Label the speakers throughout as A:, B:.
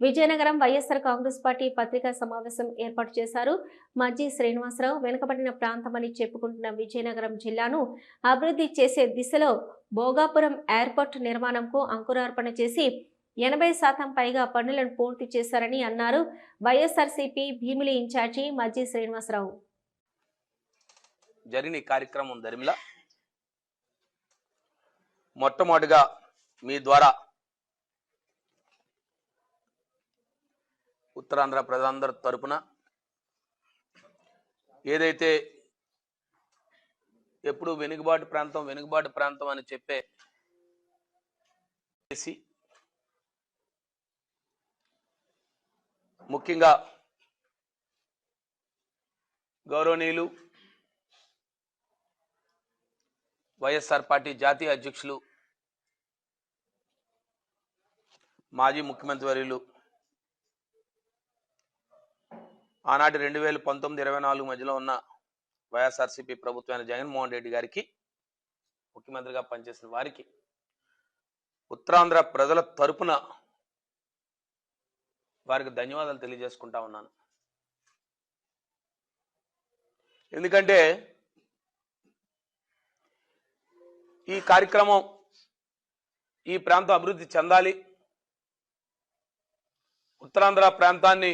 A: Vizianagaram YSR Congress party పత్రికా సమావేశం ఏర్పాటు చేశారు. మజ్జి శ్రీనివాసరావు వెనుకబడిన ప్రాంతమని చెప్పుకుంటున్న విజయనగరం జిల్లాను అభివృద్ధి చేసే దిశలో భోగాపురం ఎయిర్పోర్ట్ నిర్మాణంకు అంకురార్పణ చేసి ఎనభై శాతం పైగా పనులను పూర్తి చేశారని అన్నారు వైఎస్ఆర్సీపీ భీమిలి ఇన్ఛార్జి మజ్జి శ్రీనివాసరావు.
B: జరిగిన కార్యక్రమం దరిమిలా మొట్టమొదటిగా మీ ద్వారా ఉత్తరాంధ్ర ప్రజలందరి తరపున ఏదైతే ఎప్పుడు వెనుకబాటు ప్రాంతం వెనుకబాటు ప్రాంతం అని చెప్పే చేసి ముఖ్యంగా గౌరవనీయులు వైఎస్ఆర్ పార్టీ జాతీయ అధ్యక్షులు మాజీ ముఖ్యమంత్రి వర్యులు ఆనాటి రెండు వేల పంతొమ్మిది ఇరవై నాలుగు మధ్యలో ఉన్న వైఎస్ఆర్సీపీ ప్రభుత్వమైన జగన్మోహన్ రెడ్డి గారికి ముఖ్యమంత్రిగా పనిచేసిన వారికి ఉత్తరాంధ్ర ప్రజల తరపున వారికి ధన్యవాదాలు తెలియజేసుకుంటా ఉన్నాను. ఎందుకంటే ఈ కార్యక్రమం ఈ ప్రాంతం అభివృద్ధి చెందాలి ఉత్తరాంధ్ర ప్రాంతాన్ని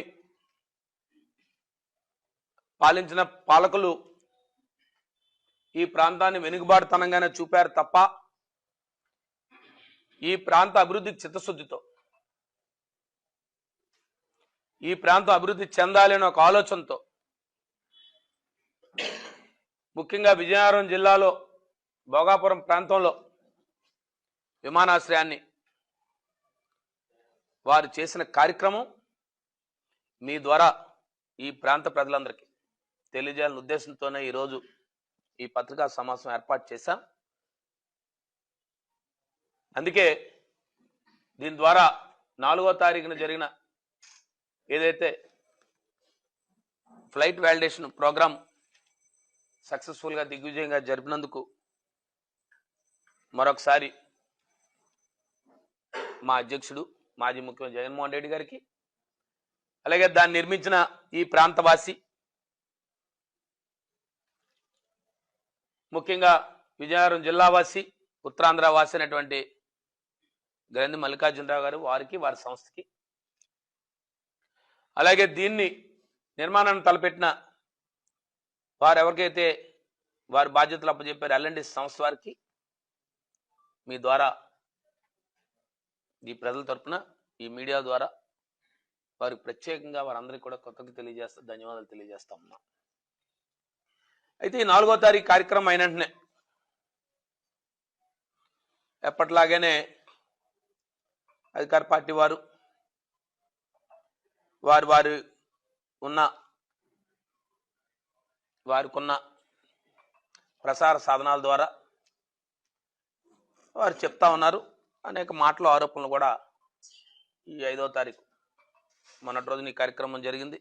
B: పాలించిన పాలకులు ఈ ప్రాంతాన్ని వెనుకబాటుతనంగానే చూపారు తప్ప ఈ ప్రాంత అభివృద్ధికి చిత్తశుద్ధితో. ఈ ప్రాంతం అభివృద్ధి చెందాలి అనే ఒక ఆలోచనతో ముఖ్యంగా విజయనగరం జిల్లాలో భోగాపురం ప్రాంతంలో విమానాశ్రయాన్ని వారు చేసిన కార్యక్రమం మీ ద్వారా ఈ ప్రాంత ప్రజలందరికీ. తెలియజేయాలని ఉద్దేశంతోనే ఈరోజు ఈ పత్రికా సమావేశం ఏర్పాటు చేశాం. అందుకే దీని ద్వారా నాలుగో తారీఖున జరిగిన ఏదైతే ఫ్లైట్ వ్యాలిడేషన్ ప్రోగ్రామ్ సక్సెస్ఫుల్గా దిగ్విజయంగా జరిపినందుకు మరొకసారి మా అధ్యక్షుడు మాజీ ముఖ్యమంత్రి జగన్మోహన్ రెడ్డి గారికి అలాగే దాన్ని నిర్మించిన ఈ ప్రాంతవాసి ముఖ్యంగా విజయనగరం జిల్లావాసి ఉత్తరాంధ్ర వాసి అయినటువంటి గ్రంథి మల్లికార్జునరావు గారు వారికి వారి సంస్థకి. అలాగే దీన్ని నిర్మాణాన్ని తలపెట్టిన వారు ఎవరికైతే వారి బాధ్యతలు అప్పచెప్పారు ఎల్ఎండి సంస్థ వారికి మీ ద్వారా ఈ ప్రజల తరపున ఈ మీడియా ద్వారా వారికి ప్రత్యేకంగా వారందరికీ కూడా కొత్తగా తెలియజేస్తా ధన్యవాదాలు తెలియజేస్తా అయితే ఈ నాలుగో తారీఖు కార్యక్రమం అయిన వెంటనే ఎప్పటిలాగానే అధికార పార్టీ వారు వారు వారు ఉన్న వారికున్న ప్రసార సాధనాల ద్వారా వారు చెప్తా ఉన్నారు. అనేక మాటలు ఆరోపణలు కూడా ఈ ఐదో తారీఖు మొన్నటి రోజున ఈ కార్యక్రమం జరిగింది.